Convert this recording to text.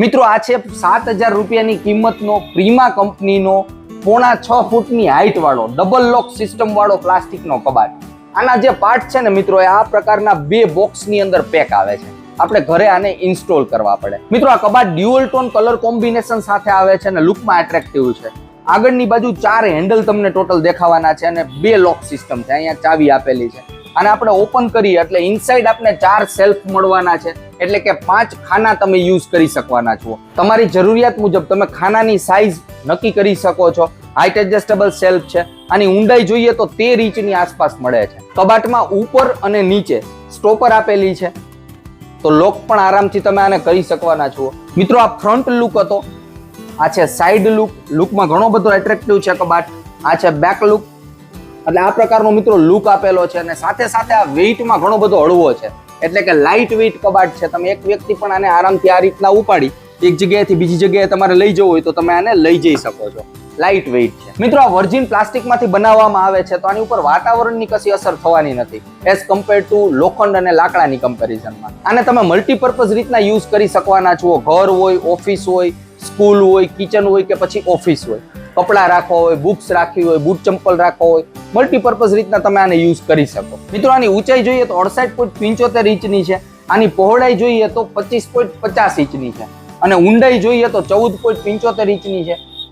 મિત્રો, આ છે સાત હજાર રૂપિયાની કિંમતનો પ્રીમા કંપનીનો પોણા છ ફૂટની હાઈટ વાળો ડબલ લોક સિસ્ટમ વાળો પ્લાસ્ટિકનો કબાટ. આના જે પાર્ટ છે ને મિત્રો આ પ્રકારના બે બોક્સની અંદર પેક આવે છે. આપણે ઘરે આને ઇન્સ્ટોલ કરવા પડે. મિત્રો, આ કબાટ ડ્યુઅલ ટોન કલર કોમ્બિનેશન સાથે આવે છે અને લુકમાં એટ્રેક્ટિવ છે. આગળની બાજુ ચાર હેન્ડલ તમને ટોટલ દેખાવાના છે અને બે લોક સિસ્ટમ છે. અહીંયા ચાવી આપેલી છે. અને આપણે ઓપન કરીએ એટલે ઇનસાઇડ આપણે ચાર સેલ્ફ મળવાના છે. એટલે કે પાંચ ખાના તમે યુઝ કરી શકવાના છો. તમારી જરૂરિયાત મુજબ તમે ખાનાની સાઇઝ નક્કી કરી શકો છો. હાઇટ એડજસ્ટેબલ સેલ્ફ છે. આની ઊંડાઈ જોઈએ તો તેર ઇંચની આસપાસ મળે છે. કબાટમાં ઉપર અને નીચે સ્ટોપર આપેલી છે. તો લોક પણ આરામથી તમે આને કરી શકવાના છો. મિત્રો, આ ફ્રન્ટ લુક હતો. આ છે સાઈડ લુક લુકમાં ઘણો બધો એટ્રેક્ટિવ છે કબાટ. આ છે બેક લુક એટલે આ પ્રકારનો મિત્રો લુક આપેલો છે અને સાથે સાથે આ વેઇટમાં ઘણો બધો હળવો છે. એટલે કે લાઇટ વેઇટ કબાટ છે. તમે એક વ્યક્તિ પણ આને આરામથી આ રીતના ઉપાડી, એક જગ્યાએથી બીજી જગ્યાએ તમારે લઈ જવું હોય તો તમે આને લઈ જઈ શકો છો. લાઇટ વેઇટ છે. મિત્રો, આ વર્જિન પ્લાસ્ટિકમાંથી બનાવવામાં આવે છે તો આની ઉપર વાતાવરણની કશી અસર થવાની નથી. એઝ કમ્પેર ટુ લોખંડ અને લાકડાની કમ્પેરિઝનમાં આને તમે મલ્ટીપર્પઝ રીતના યુઝ કરી શકવાના છો. ઘર હોય ઓફિસ હોય સ્કૂલ હોય કિચન હોય કે પછી ઓફિસ હોય. કપડાં રાખવા હોય બુક્સ રાખવી હોય બૂટ ચંપલ રાખવા હોય મલ્ટીપર્પઝ રીતના તમે આને યુઝ કરી શકો. મિત્રો, આની ઊંચાઈ જોઈએ તો અડસાઠ પોઈન્ટ પંચોતેર ઇંચની છે. આની પહોળાઈ જોઈએ તો પચીસ પોઈન્ટ પચાસ ઇંચની છે. અને ઊંડાઈ જોઈએ તો ચૌદ પોઈન્ટ પંચોતેર ઇંચની છે.